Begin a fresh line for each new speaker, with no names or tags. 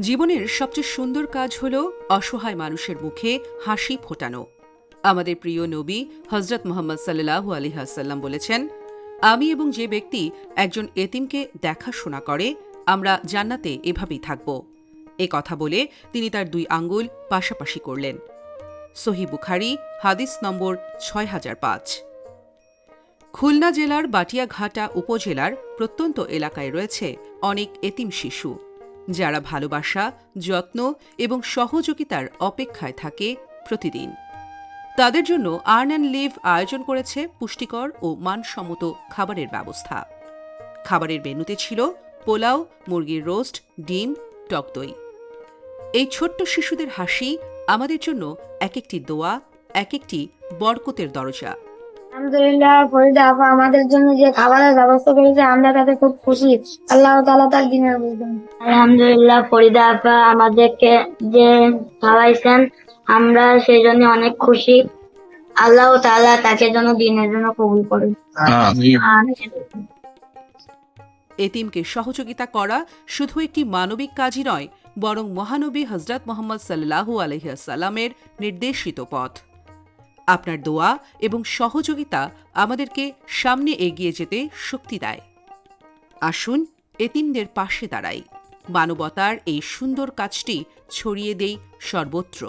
জীবনের সবচেয়ে সুন্দর কাজ হল অসহায় মানুষের মুখে হাসি ফোটানো। আমাদের প্রিয় নবী হজরত মোহাম্মদ সাল্লাহ আলী হাসাল্লাম বলেছেন, আমি এবং যে ব্যক্তি একজন এতিমকে দেখাশোনা করে, আমরা জান্নাতে এভাবেই থাকব। এ কথা বলে তিনি তার দুই আঙ্গুল পাশাপাশি করলেন। সহি বুখারি, হাদিস নম্বর ছয় হাজার পাঁচ। খুলনা জেলার বাটিয়াঘাটা উপজেলার প্রত্যন্ত এলাকায় রয়েছে অনেক এতিম শিশু। যারা ভালোবাসা, যত্ন এবং সহযোগিতার অপেক্ষায় থাকে প্রতিদিন। তাদের জন্য আর্ন অ্যান্ড লিভ আয়োজন করেছে পুষ্টিকর ও মানসম্মত খাবারের ব্যবস্থা। খাবারের মেনুতে ছিল পোলাও, মুরগির রোস্ট, ডিম, টক দই। এই ছোট্ট শিশুদের হাসি আমাদের জন্য এক একটি দোয়া, এক একটি বরকতের দরজা।
আলহামদুলিল্লাহ ফরিদা আপা আমাদের জন্য যে খাবারের ব্যবস্থা করেছে আমরা তাতে খুব খুশি। আল্লাহ তালা তার দিনের বুঝবেন আলহামদুলিল্লাহ ফরিদা আপা আমাদেরকে যে খাওয়াইছেন আমরা সেই জন্য অনেক খুশি। আল্লাহ তাআলা তাকে জন্য দিনের জন্য কবুল করুন
এতিমকে সহযোগিতা করা শুধু একটি মানবিক কাজই নয় বরং মহানবী হজরত মোহাম্মদ সাল্লাহু আলহিহাসাল্লামের নির্দেশিত পথ। আপনার দোয়া এবং সহযোগিতা আমাদেরকে সামনে এগিয়ে যেতে শক্তি দেয়। আসুন এতিমদের পাশে দাঁড়াই। মানবতার এই সুন্দর কাজটি ছড়িয়ে দেই সর্বত্র।